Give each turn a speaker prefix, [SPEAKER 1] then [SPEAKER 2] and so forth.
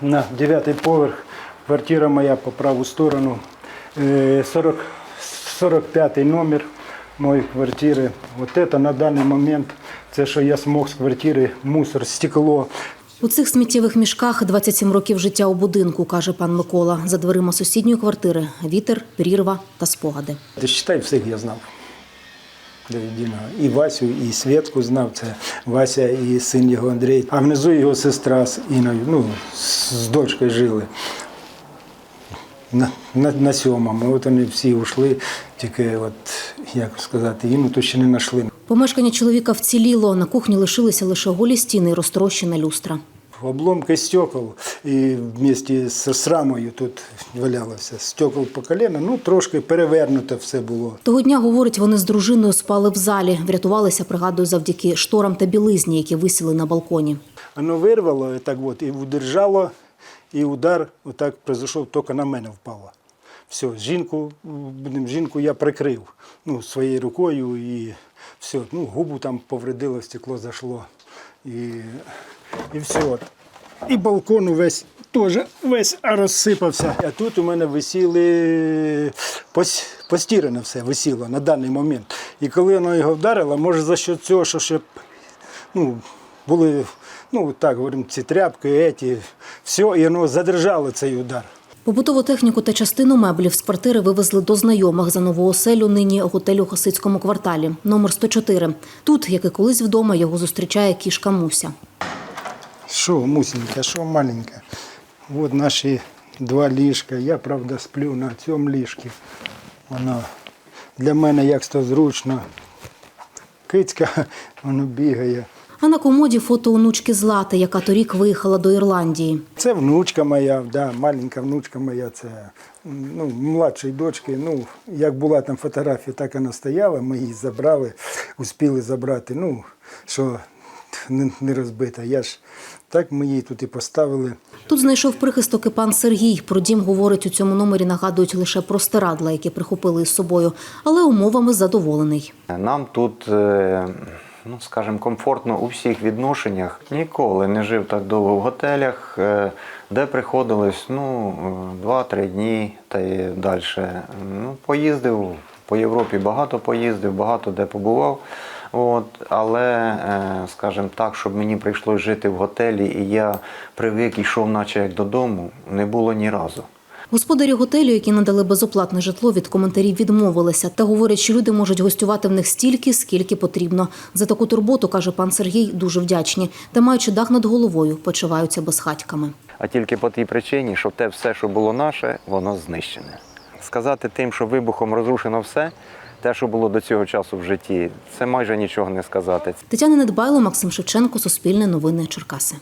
[SPEAKER 1] на дев'ятий поверх. Квартира моя по праву сторону. Е, 40, 45 номер моєї квартири. Вот это на даний момент, це що я змог з квартири, мусор, стекло.
[SPEAKER 2] У цих сміттєвих мішках 27 років життя у будинку, каже пан Микола. За дверима сусідньої квартири вітер, прірва та спогади.
[SPEAKER 1] Ти считай, всіх я знав. І Васю, і Свєтку знав, це Вася і син його Андрій. А внизу його сестра з Іною, ну, з дочкою жили. На, на, на сьомому. От вони всі ушли, тільки, от, як сказати, Іну то ще не знайшли.
[SPEAKER 2] Помешкання чоловіка вціліло. На кухні лишилися лише голі стіни і розтрощена люстра.
[SPEAKER 1] Обломки стекол і вместе з, з рамою тут валялося. Стекол по коліна, ну трошки перевернуто все було.
[SPEAKER 2] Того дня, говорить, вони з дружиною спали в залі. Врятувалися, пригадую, завдяки шторам та білизні, які висіли на балконі.
[SPEAKER 1] Воно вирвало і так от, і удержало, і удар отак произойшов, тільки на мене впало. Все, жінку, жінку я прикрив ну, своєю рукою і все, ну, губу там повредило, стекло зайшло. І, і все. І балкон увесь теж весь розсипався. А тут у мене висіли пос- постіране все висіло на даний момент. І коли воно його вдарило, може за що цього, що ще ну, були, ну так говоримо, ці тряпки, еті, все, і воно задержало цей удар.
[SPEAKER 2] Побутову техніку та частину меблів з квартири вивезли до знайомих за нову оселю нині готелю у Хасицькому кварталі, номер 104. Тут, як і колись вдома, його зустрічає кішка Муся.
[SPEAKER 1] Що, мусінька, що маленька. От наші два ліжка. Я, правда, сплю на цьому ліжку. Воно для мене як то зручно. Кицька, воно бігає.
[SPEAKER 2] А на комоді фото онучки Злати, яка торік виїхала до Ірландії.
[SPEAKER 1] Це внучка моя, да, маленька внучка моя, це ну, младшої дочки. Ну, як була там фотографія, так вона стояла, ми її забрали, успіли забрати. Ну, що не, розбита. Я ж так ми її тут і поставили.
[SPEAKER 2] Тут знайшов прихисток і пан Сергій. Про дім, говорить, у цьому номері нагадують лише простирадла, які прихопили із собою, але умовами задоволений.
[SPEAKER 3] Нам тут, е, ну скажімо, комфортно у всіх відношеннях. Ніколи не жив так довго в готелях, е, де приходилось ну, е, 2-3 дні та й далі. Ну, поїздив по Європі, багато поїздив, багато де побував. От, але, е, скажімо так, щоб мені прийшлось жити в готелі, і я привик йшов, наче як додому, не було ні разу.
[SPEAKER 2] Господарі готелю, які надали безоплатне житло, від коментарів відмовилися та говорять, що люди можуть гостювати в них стільки, скільки потрібно. За таку турботу, каже пан Сергій, дуже вдячні. Та маючи дах над головою, почуваються безхатьками.
[SPEAKER 3] а тільки по тій причині, що те все, що було наше, воно знищене. Сказати тим, що вибухом розрушено все, те, що було до цього часу в житті, це майже нічого не сказати.
[SPEAKER 2] Тетяна Недбайло, Максим Шевченко, Суспільне новини, Черкаси.